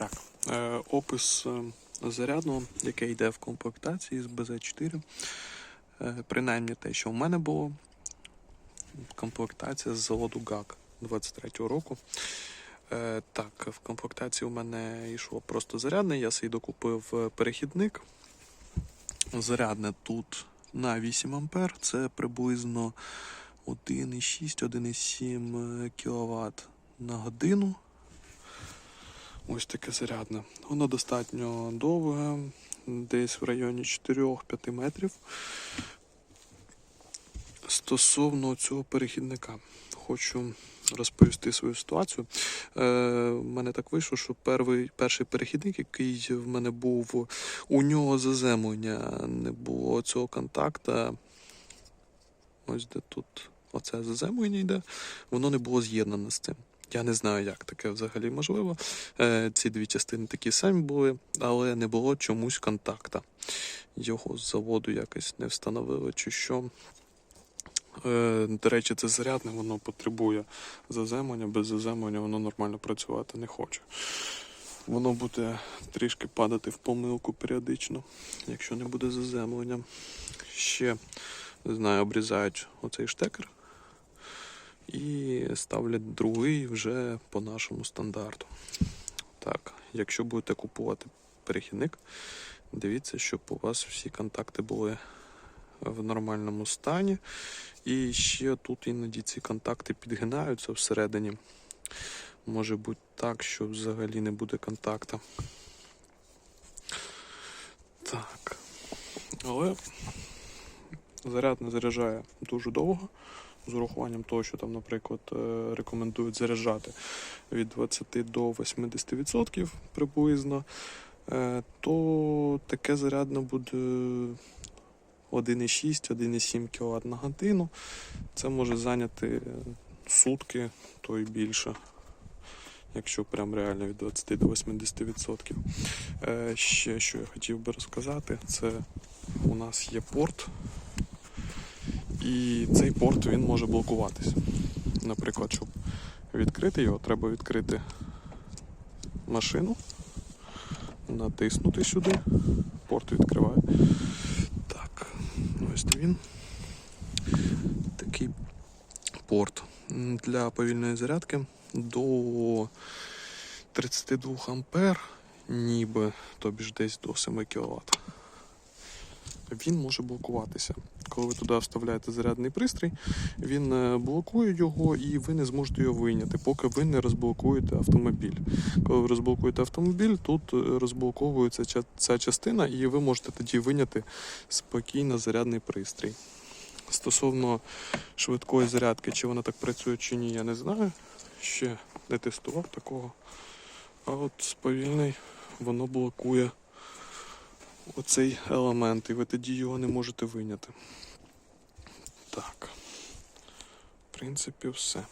Так, е, опис е, зарядного, яке йде в комплектації з BZ4. Е, принаймні те, що в мене було. Комплектація з заводу ГАК 23-го року. Так, в комплектації у мене йшло просто зарядне, я собі докупив перехідник. Зарядне тут на 8 ампер, це приблизно 1,6-1,7 кВт на годину. Ось таке зарядне. Воно достатньо довге, десь в районі 4-5 метрів. Стосовно цього перехідника, хочу розповісти свою ситуацію. Е, в мене так вийшло, що перший, перший перехідник, який в мене був, у нього заземлення не було цього контакта. Ось де тут оце заземлення йде, воно не було з'єднане з цим. Я не знаю, як таке взагалі можливо. Е, ці дві частини такі самі були, але не було чомусь контакта. Його з заводу якось не встановили чи що. Е, до речі, це зарядне, воно потребує заземлення, без заземлення воно нормально працювати не хоче. Воно буде трішки падати в помилку періодично, якщо не буде заземлення. Ще, не знаю, обрізають оцей штекер і ставлять другий вже по нашому стандарту. Так, якщо будете купувати перехідник, дивіться, щоб у вас всі контакти були в нормальному стані. І ще тут іноді ці контакти підгинаються всередині. Може бути так, що взагалі не буде контакта. Так. Але заряд не заряджає дуже довго. З урахуванням того, що там, наприклад, е, рекомендують заряджати від 20 до 80% приблизно, е, то таке зарядне буде 1,6-1,7 кВт на годину. Це може зайняти сутки, то й більше, якщо прям реально від 20 до 80%. Е, ще що я хотів би розказати, це у нас є порт, і цей порт він може блокуватись. Наприклад, щоб відкрити його, треба відкрити машину, натиснути сюди, порт відкриває. Так, ось він. Такий порт для повільної зарядки до 32 ампер, ніби, тобі ж десь до 7 кВт. Він може блокуватися. Коли ви туди вставляєте зарядний пристрій, він е, блокує його і ви не зможете його вийняти, поки ви не розблокуєте автомобіль. Коли ви розблокуєте автомобіль, тут е, розблоковується ця- частина, і ви можете тоді виняти спокійно зарядний пристрій. Стосовно швидкої зарядки, чи вона так працює, чи ні, я не знаю. Ще не тестував такого. А от сповільний воно блокує оцей елемент, і ви тоді його не можете виняти. Так. В принципі, все.